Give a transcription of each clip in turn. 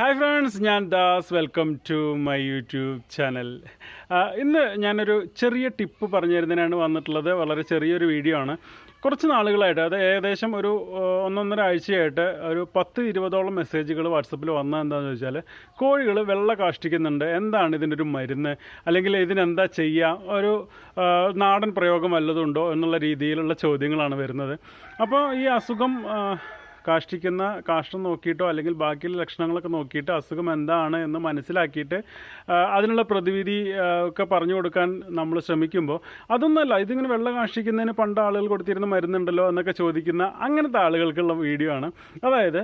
Hi friends ഞാൻ Das. Welcome to my YouTube channel ഇന്ന് ഞാനൊരു ചെറിയ ടിപ്പ് പറഞ്ഞു തരുന്നതിനാണ് വന്നിട്ടുള്ളത്. വളരെ ചെറിയൊരു വീഡിയോ ആണ്. കുറച്ച് നാളുകളായിട്ട് അത് ഏകദേശം ഒരു ഒന്നൊന്നര ആഴ്ചയായിട്ട് ഒരു പത്ത് ഇരുപതോളം മെസ്സേജുകൾ വാട്സപ്പിൽ വന്നത് എന്താണെന്ന് വെച്ചാൽ കോഴികൾ വെള്ള കാഷ്ടിക്കുന്നുണ്ട്. എന്താണ് ഇതിന്റെ ഒരു മരുന്ന്? അല്ലെങ്കിൽ ഇതിനെന്താ ചെയ്യുക ഒരു നാടൻ പ്രയോഗം വല്ലതുണ്ടോ എന്നുള്ള രീതിയിലുള്ള ചോദ്യങ്ങളാണ് വരുന്നത്. അപ്പോൾ ഈ അസുഖം കാഷ്ടിക്കുന്ന കാഷ്ടം നോക്കിയിട്ടോ അല്ലെങ്കിൽ ബാക്കിയുള്ള ലക്ഷണങ്ങളൊക്കെ നോക്കിയിട്ട് അസുഖം എന്താണ് എന്ന് മനസ്സിലാക്കിയിട്ട് അതിനുള്ള പ്രതിവിധി ഒക്കെ പറഞ്ഞു കൊടുക്കാൻ നമ്മൾ ശ്രമിക്കുമ്പോൾ അതൊന്നുമല്ല ഇതിങ്ങനെ വെള്ളം കാഷ്ടിക്കുന്നതിന് പണ്ട് ആളുകൾ കൊടുത്തിരുന്ന മരുന്നുണ്ടല്ലോ എന്നൊക്കെ ചോദിക്കുന്ന അങ്ങനത്തെ ആളുകൾക്കുള്ള വീഡിയോ ആണ്. അതായത്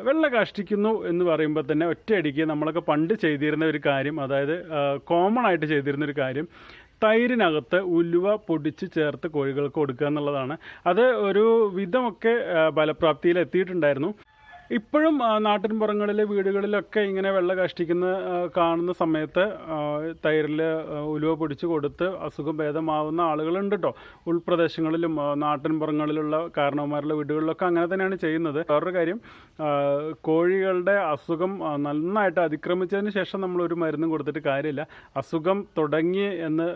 വെള്ളം കാഷ്ടിക്കുന്നു എന്ന് പറയുമ്പോൾ തന്നെ ഒറ്റയടിക്ക് നമ്മളൊക്കെ പണ്ട് ചെയ്തിരുന്ന ഒരു കാര്യം അതായത് കോമൺ ആയിട്ട് ചെയ്തിരുന്ന ഒരു കാര്യം തൈരിനകത്ത് ഉലുവ പൊടിച്ച് ചേർത്ത് കോഴികൾക്ക് കൊടുക്കുക എന്നുള്ളതാണ്. അത് ഒരു വിധമൊക്കെ ഫലപ്രാപ്തിയിൽ എത്തിയിട്ടുണ്ടായിരുന്നു ഇപ്പോഴും നാട്ടിൻ നാട്ടിൻപുറങ്ങളിലെ വീടുകളിലൊക്കെ ഇങ്ങനെ വെള്ളം കഷ്ടിക്കുന്ന കാണുന്ന സമയത്ത് തൈരിൽ ഉലുവ പൊടിച്ച് കൊടുത്ത് അസുഖം ഭേദമാവുന്ന ആളുകളുണ്ട് കേട്ടോ ഉൾപ്രദേശങ്ങളിലും നാട്ടിൻ നാട്ടിൻപുറങ്ങളിലുള്ള കാരണവന്മാരുടെ വീടുകളിലൊക്കെ അങ്ങനെ തന്നെയാണ് ചെയ്യുന്നത്. വേറൊരു കാര്യം കോഴികളുടെ അസുഖം നന്നായിട്ട് അതിക്രമിച്ചതിന് ശേഷം നമ്മൾ ഒരു മരുന്നും കൊടുത്തിട്ട് കാര്യമില്ല. അസുഖം തുടങ്ങി എന്ന്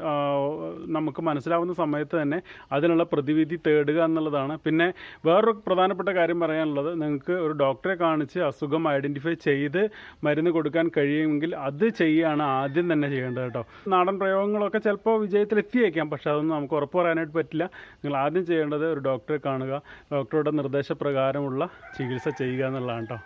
നമുക്ക് മനസ്സിലാവുന്ന സമയത്ത് തന്നെ അതിനുള്ള പ്രതിവിധി തേടുക എന്നുള്ളതാണ്. പിന്നെ വേറൊരു പ്രധാനപ്പെട്ട കാര്യം പറയാനുള്ളത് നിങ്ങൾക്ക് ഒരു ഡോക്ടറെ കാണിച്ച് അസുഖം ഐഡന്റിഫൈ ചെയ്ത് മരുന്ന് കൊടുക്കാൻ കഴിയുമെങ്കിൽ അത് ചെയ്യുകയാണ് ആദ്യം തന്നെ ചെയ്യേണ്ടത് കേട്ടോ. നാടൻ പ്രയോഗങ്ങളൊക്കെ ചിലപ്പോൾ വിജയത്തിലെത്തിയേക്കാം പക്ഷെ അതൊന്നും നമുക്ക് ഉറപ്പ് പറയാനായിട്ട് പറ്റില്ല. നിങ്ങൾ ആദ്യം ചെയ്യേണ്ടത് ഒരു ഡോക്ടറെ കാണുക ഡോക്ടറുടെ നിർദ്ദേശപ്രകാരമുള്ള ചികിത്സ ചെയ്യുക എന്നുള്ളതാണ് കേട്ടോ.